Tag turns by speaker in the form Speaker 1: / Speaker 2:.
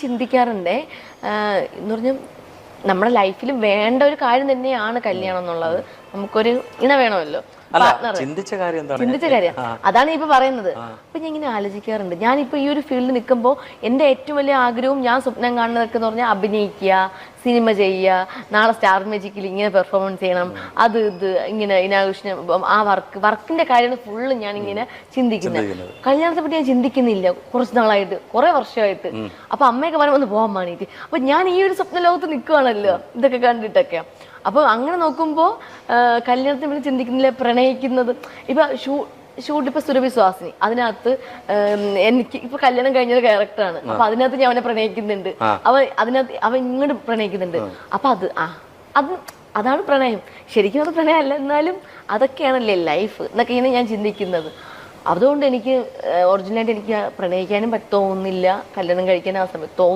Speaker 1: ചിന്തിക്കാറുണ്ടേ. എന്ന് പറഞ്ഞാൽ നമ്മുടെ ലൈഫിൽ വേണ്ട ഒരു കാര്യം തന്നെയാണ് കല്യാണം എന്നുള്ളത്. നമുക്കൊരു ഇണ വേണമല്ലോ.
Speaker 2: ചിന്തിച്ച കാര്യം
Speaker 1: ചിന്തിച്ച കാര്യം. അതാണ് ഇപ്പൊ പറയുന്നത്. അപ്പൊ ഞാൻ ഇങ്ങനെ ആലോചിക്കാറുണ്ട്. ഞാനിപ്പോ ഈ ഒരു ഫീൽഡിൽ നിൽക്കുമ്പോൾ എന്റെ ഏറ്റവും വലിയ ആഗ്രഹവും ഞാൻ സ്വപ്നം കാണുന്നതൊക്കെ എന്ന് പറഞ്ഞാൽ അഭിനയിക്കുക സിനിമ ചെയ്യുക നാളെ സ്റ്റാർ മ്യൂജിക്കിൽ ഇങ്ങനെ പെർഫോമൻസ് ചെയ്യണം അത് ഇത് ഇങ്ങനെ ഇനാഘോഷണം ആ വർക്ക് വർക്കിന്റെ കാര്യമാണ് ഫുള്ള് ഞാൻ ഇങ്ങനെ ചിന്തിക്കുന്നത്.
Speaker 2: ചിന്തിക്കുന്നത്.
Speaker 1: കല്യാണത്തെ പറ്റി ഞാൻ ചിന്തിക്കുന്നില്ല. കുറച്ച് നാളായിട്ട് കുറെ വർഷമായിട്ട്. അപ്പൊ അമ്മയൊക്കെ പറയുമ്പോൾ ഒന്ന് പോകാൻ വേണ്ടിയിട്ട് അപ്പൊ ഞാൻ ഈ ഒരു സ്വപ്ന ലോകത്ത് നിൽക്കുകയാണല്ലോ ഇതൊക്കെ കണ്ടിട്ടൊക്കെ. അപ്പൊ അങ്ങനെ നോക്കുമ്പോൾ കല്യാണത്തെ പറ്റി ചിന്തിക്കുന്നില്ല? പ്രണയിക്കുന്നത്. ഇപ്പൊ ഷൂ ഷൂട്ട് ഇപ്പൊ സുരഭി സ്വാസിനി അതിനകത്ത് എനിക്ക് ഇപ്പൊ കല്യാണം കഴിഞ്ഞൊരു ക്യാരക്ടറാണ് അപ്പൊ അതിനകത്ത് ഞാൻ അവനെ പ്രണയിക്കുന്നുണ്ട്. അവൻ അതിനകത്ത് അവൻ ഇങ്ങോട്ട് പ്രണയിക്കുന്നുണ്ട്. അപ്പൊ അത് ആ. അത് അതാണ് പ്രണയം. ശരിക്കും അത് പ്രണയമല്ല എന്നാലും അതൊക്കെയാണല്ലേ ലൈഫ് എന്നൊക്കെയാണ് ഞാൻ ചിന്തിക്കുന്നത്. അതുകൊണ്ട് എനിക്ക് ഒറിജിനലായിട്ട് എനിക്ക് പ്രണയിക്കാനും തോന്നുന്നില്ല. കല്യാണം കഴിക്കാനും ആ സമയത്ത് തോന്നുന്നു